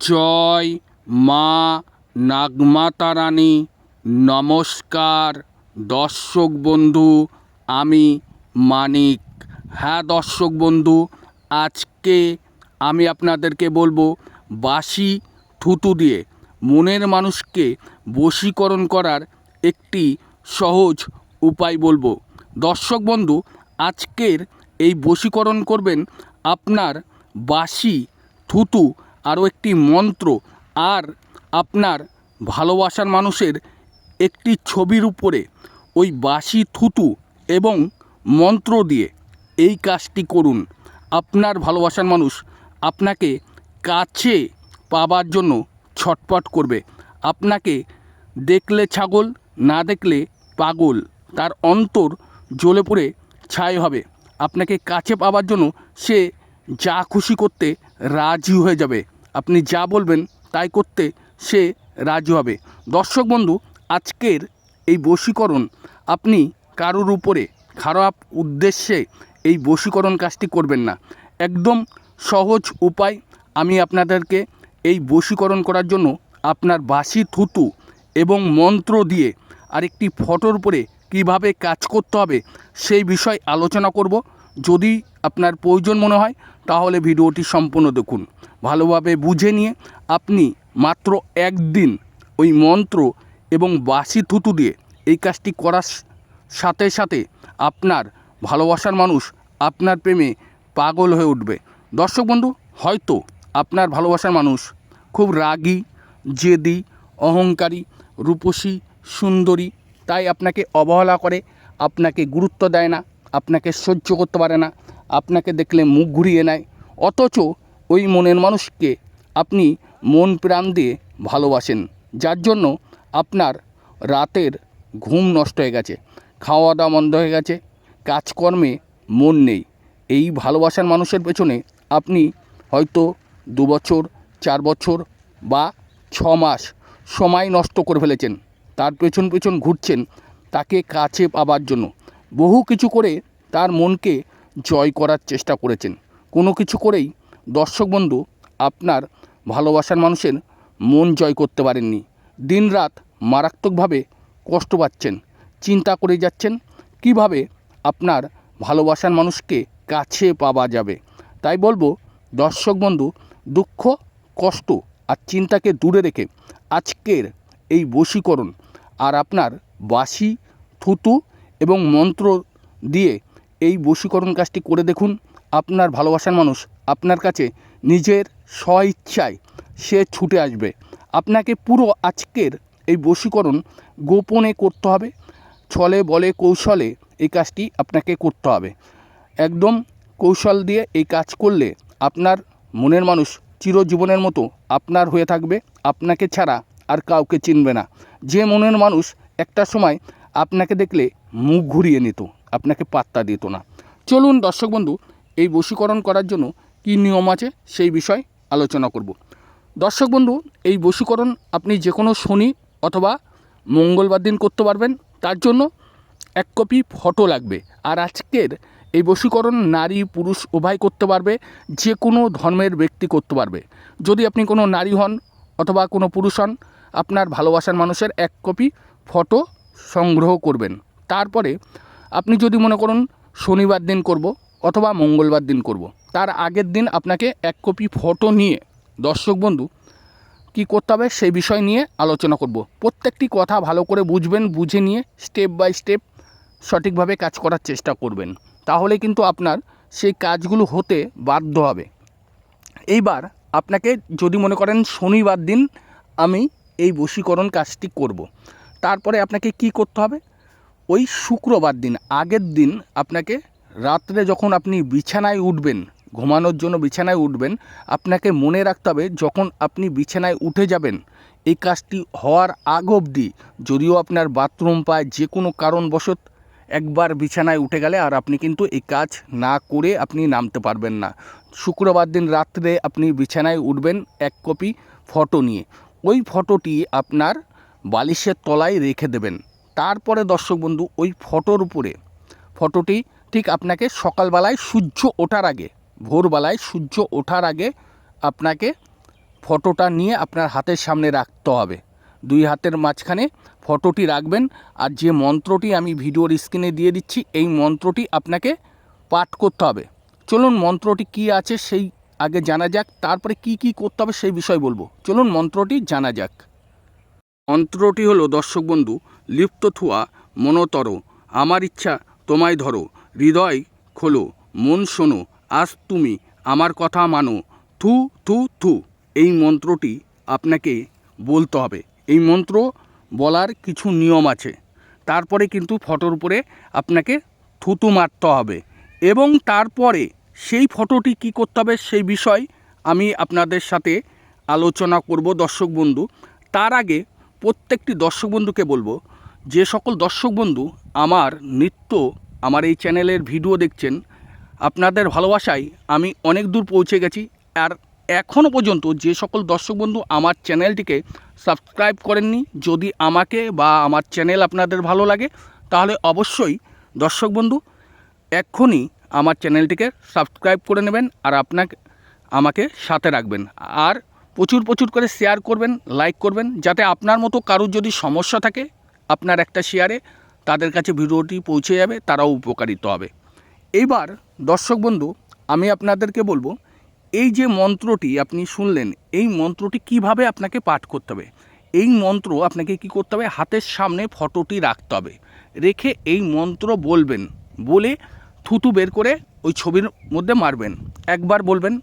জয় মা নাগমাতা রানী। নমস্কার, দর্শক বন্ধু, আমি মানিক। হ্যাঁ দর্শক বন্ধু, আজকে আমি আপনাদেরকে বলব বাসি থুতু দিয়ে মনের মানুষকে বশীকরণ করার একটি সহজ উপায় বলব। দর্শক বন্ধু, আজকের এই বশীকরণ করবেন আপনার বাসি থুতু আরও একটি মন্ত্র আর আপনার ভালোবাসার মানুষের একটি ছবির উপরে ওই বাসি থুতু এবং মন্ত্র দিয়ে এই কাজটি করুন। আপনার ভালোবাসার মানুষ আপনাকে কাছে পাবার জন্য ছটপট করবে। আপনাকে দেখলে ছাগল, না দেখলে পাগল। তার অন্তর জ্বলে পড়ে ছাই হবে। আপনাকে কাছে পাবার জন্য সে যা খুশি করতে রাজি হয়ে যাবে। আপনি যা বলবেন তাই করতে সে রাজি হবে। দর্শক বন্ধু, আজকের এই বশীকরণ আপনি কারোর উপরে খারাপ উদ্দেশ্যে এই বশীকরণ কাজটি করবেন না। একদম সহজ উপায় আমি আপনাদেরকে এই বশীকরণ করার জন্য আপনার বাসি থুতু এবং মন্ত্র দিয়ে আরেকটি ফটোর উপরে কীভাবে কাজ করতে হবে সেই বিষয় আলোচনা করব। যদি আপনার প্রয়োজন মনে হয়, তাহলে ভিডিওটি সম্পূর্ণ দেখুন। ভালোভাবে বুঝে নিয়ে আপনি মাত্র একদিন ওই মন্ত্র এবং বাসি থুতু দিয়ে এই কাজটি করার সাথে সাথে আপনার ভালোবাসার মানুষ আপনার প্রেমে পাগল হয়ে উঠবে। দর্শক বন্ধু, হয়তো আপনার ভালোবাসার মানুষ খুব রাগী, জেদি, অহংকারী, রূপসী, সুন্দরী, তাই আপনাকে অবহেলা করে, আপনাকে গুরুত্ব দেয় না। আপনাকে সহ্য করতে পারে না, আপনাকে দেখলে মুখ ঘুরিয়ে নেয়। অথচ ওই মনের মানুষকে আপনি মন প্রাণ দিয়ে ভালোবাসেন, যার জন্য আপনার রাতের ঘুম নষ্ট হয়ে গেছে খাওয়া দাওয়া বন্ধ হয়ে গেছে, কাজকর্মে মন নেই। এই ভালোবাসার মানুষের পেছনে আপনি হয়তো দু বছর, চার বছর বা ছ মাস সময় নষ্ট করে ফেলেছেন। তার পেছন পেছন ঘুরছেন তাকে কাছে পাবার জন্য। বহু কিছু করে তার মনকে জয় করার চেষ্টা করেছেন। কোনো কিছু করেই দর্শক বন্ধু, আপনার ভালোবাসার মানুষের মন জয় করতে পারেননি। দিনরাত মারাত্মকভাবে কষ্ট পাচ্ছেন, চিন্তা করে যাচ্ছেন কীভাবে আপনার ভালোবাসার মানুষকে কাছে পাওয়া যাবে। তাই বলব, দর্শক বন্ধু, দুঃখ, কষ্ট আর চিন্তাকে দূরে রেখে আজকের এই বশীকরণ আর আপনার বাসি থুতু এবং মন্ত্র দিয়ে এই বশীকরণ কাজটি করে দেখুন। আপনার ভালোবাসার মানুষ আপনার কাছে নিজের স্বইচ্ছায় সে ছুটে আসবে। আপনাকে পুরো আজকের এই বশীকরণ গোপনে করতে হবে। ছলে বলে কৌশলে এই কাজটি আপনাকে করতে হবে। একদম কৌশল দিয়ে এই কাজ করলে আপনার মনের মানুষ চিরজীবনের মতো আপনার হয়ে থাকবে। আপনাকে ছাড়া আর কাউকে চিনবে না। যে মনের মানুষ একটা সময় আপনাকে দেখলে মুখ ঘুরিয়ে নিত। আপনাকে পাত্তা দিত না। চলুন দর্শক বন্ধু, এই বশীকরণ করার জন্য কী নিয়ম আছে সেই বিষয় আলোচনা করব। দর্শক বন্ধু, এই বশীকরণ আপনি যে কোনো শনি অথবা মঙ্গলবার দিন করতে পারবেন। তার জন্য এক কপি ফটো লাগবে। আর আজকের এই বশীকরণ নারী, পুরুষ উভয় করতে পারবে যে কোনো ধর্মের ব্যক্তি করতে পারবে। যদি আপনি কোনো নারী হন অথবা কোনো পুরুষ হন, আপনার ভালোবাসার মানুষের এক কপি ফটো সংগ্রহ করবেন। তারপরে আপনি যদি মনে করুন শনিবার দিন করব অথবা মঙ্গলবার দিন করব, তার আগের দিন আপনাকে এক কপি ফটো নিয়ে, দর্শক বন্ধু, কী করতে হবে সেই বিষয় নিয়ে আলোচনা করব। প্রত্যেকটি কথা ভালো করে বুঝবেন, বুঝে নিয়ে স্টেপ বাই স্টেপ সঠিকভাবে কাজ করার চেষ্টা করবেন। তাহলে কিন্তু আপনার সেই কাজগুলো হতে বাধ্য হবে। এইবার আপনাকে যদি মনে করেন শনিবার দিন আমি এই বশীকরণ কাজটি করব। তারপরে আপনাকে কি করতে হবে? ওই শুক্রবার দিন, আগের দিন আপনাকে রাত্রে যখন আপনি বিছানায় উঠবেন, ঘুমানোর জন্য বিছানায় উঠবেন, আপনাকে মনে রাখতে হবে যখন আপনি বিছানায় উঠে যাবেন, এই কাজটি হওয়ার আগ অবধি যদিও আপনার বাথরুম পায় যে কোনো কারণবশত একবার বিছানায় উঠে গেলে আর আপনি কিন্তু এই কাজ না করে আপনি নামতে পারবেন না। শুক্রবার দিন রাত্রে আপনি বিছানায় উঠবেন এক কপি ফটো নিয়ে। ওই ফটোটি আপনার বালিশের তলায় রেখে দেবেন। তারপরে দর্শক বন্ধু, ওই ফটোর উপরে। ফটোটি ঠিক আপনাকে সকালবেলায় সূর্য ওঠার আগে, ভোরবেলায় সূর্য ওঠার আগে আপনাকে ফটোটা নিয়ে আপনার হাতের সামনে রাখতে হবে। দুই হাতের মাঝখানে ফটোটি রাখবেন আর যে মন্ত্রটি আমি ভিডিওর স্ক্রিনে দিয়ে দিচ্ছি, এই মন্ত্রটি আপনাকে পাঠ করতে হবে। চলুন মন্ত্রটি কি আছে সেই আগে জানা যাক, তারপরে কি কি করতে হবে সেই বিষয় বলব। চলুন মন্ত্রটি জানা যাক। মন্ত্রটি হলো, দর্শক বন্ধু লিপ্ত থুয়া মনতর, আমার ইচ্ছা তোমায় ধরো, হৃদয় খোলো, মন শোনো, আজ তুমি আমার কথা মানো, থু থু থু। এই মন্ত্রটি আপনাকে বলতে হবে। এই মন্ত্র বলার কিছু নিয়ম আছে। তারপরে কিন্তু ফটোর উপরে আপনাকে থুতু মারতে হবে। এবং তারপরে সেই ফটোটি কি করতে হবে সেই বিষয় আমি আপনাদের সাথে আলোচনা করব দর্শক বন্ধু। তার আগে প্রত্যেকটি দর্শক বন্ধুকে বলব যে সকল দর্শক বন্ধু আমার নিত্য আমার এই চ্যানেলের ভিডিও দেখছেন, আপনাদের ভালোবাসায় আমি অনেক দূর পৌঁছে গেছি। আর এখনও পর্যন্ত যে সকল দর্শক বন্ধু আমার চ্যানেলটিকে সাবস্ক্রাইব করেননি, যদি আমাকে বা আমার চ্যানেল আপনাদের ভালো লাগে, তাহলে অবশ্যই দর্শক বন্ধু, এক্ষুনি আমার চ্যানেলটিকে সাবস্ক্রাইব করে নেবেন আর আপনাকে, আমাকে সাথে রাখবেন। আর প্রচুর প্রচুর করে শেয়ার করবেন, লাইক করবেন, যাতে আপনার মতো কারুর যদি সমস্যা থাকে আপনার একটা শেয়ারে তাদের কাছে ভিডিওটি পৌঁছে যাবে, তারাও উপকারিত হবে। এইবার দর্শক বন্ধু, আমি আপনাদেরকে বলব, এই যে মন্ত্রটি আপনি শুনলেন, এই মন্ত্রটি কীভাবে আপনাকে পাঠ করতে হবে? এই মন্ত্র আপনাকে কি করতে হবে? হাতের সামনে ফটোটি রাখতে হবে। রেখে এই মন্ত্র বলবেন, বলে থুতু বের করে ওই ছবির মধ্যে মারবেন। একবার বলবেন,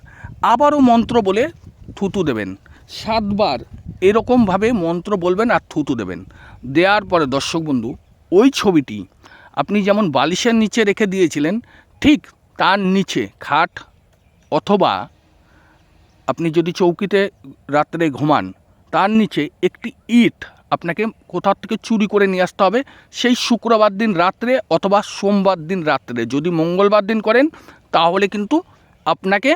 আবারও মন্ত্র বলে থুতু দেবেন। সাতবার এরকমভাবে মন্ত্র বলবেন আর থুতু দেবেন। দেওয়ার পরে দর্শক বন্ধু, ওই ছবিটি আপনি যেমন বালিশের নিচে রেখে দিয়েছিলেন, ঠিক তার নিচে খাট অথবা আপনি যদি চৌকিতে রাত্রে ঘুমান, তার নিচে একটি ইট আপনাকে কোথাও থেকে চুরি করে নিয়ে আসতে হবে। সেই শুক্রবার দিন রাত্রে অথবা সোমবার দিন রাত্রে যদি মঙ্গলবার দিন করেন, তাহলে কিন্তু আপনাকে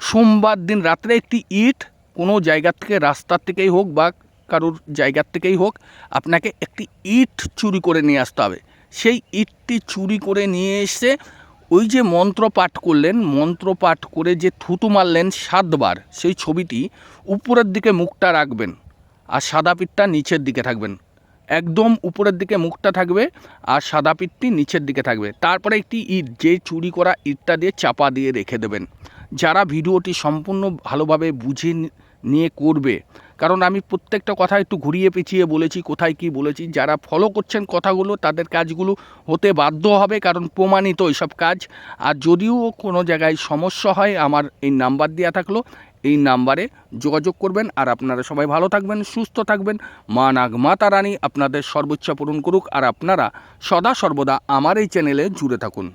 সোমবার দিন রাত্রে একটি ইট কোনো জায়গার থেকে রাস্তার থেকেই হোক বা কারোর জায়গার থেকেই হোক, আপনাকে একটি ইট চুরি করে নিয়ে আসতে হবে। সেই ইটটি চুরি করে নিয়ে এসে ওই যে মন্ত্র পাঠ করলেন, মন্ত্র পাঠ করে যে থুতু মারলেন সাতবার, সেই ছবিটি উপরের দিকে মুখটা রাখবেন আর সাদা পিঠটা নিচের দিকে থাকবেন। একদম উপরের দিকে মুখটা থাকবে আর সাদা পিঠটি নিচের দিকে থাকবে। তারপরে একটি ইট, যে চুরি করা ইটটা দিয়ে চাপা দিয়ে রেখে দেবেন। যারা ভিডিওটি সম্পূর্ণ ভালোভাবে বুঝে নিয়ে করবে কারণ আমি প্রত্যেকটা কথা একটু ঘুরিয়ে পিছিয়ে বলেছি, কোথায় কি বলেছি। যারা ফলো করছেন কথাগুলো, তাদের কাজগুলো হতে বাধ্য হবে কারণ প্রমাণিত এইসব কাজ। আর যদিও কোনো জায়গায় সমস্যা হয়, আমার এই নাম্বার দেওয়া থাকল। এই নাম্বারে যোগাযোগ করবেন আর আপনারা সবাই ভালো থাকবেন, সুস্থ থাকবেন। মা নাগ মাতা রানী আপনাদের সর্বোচ্চ পূরণ করুক। আর আপনারা সদা সর্বদা আমার এই চ্যানেলে জুড়ে থাকুন।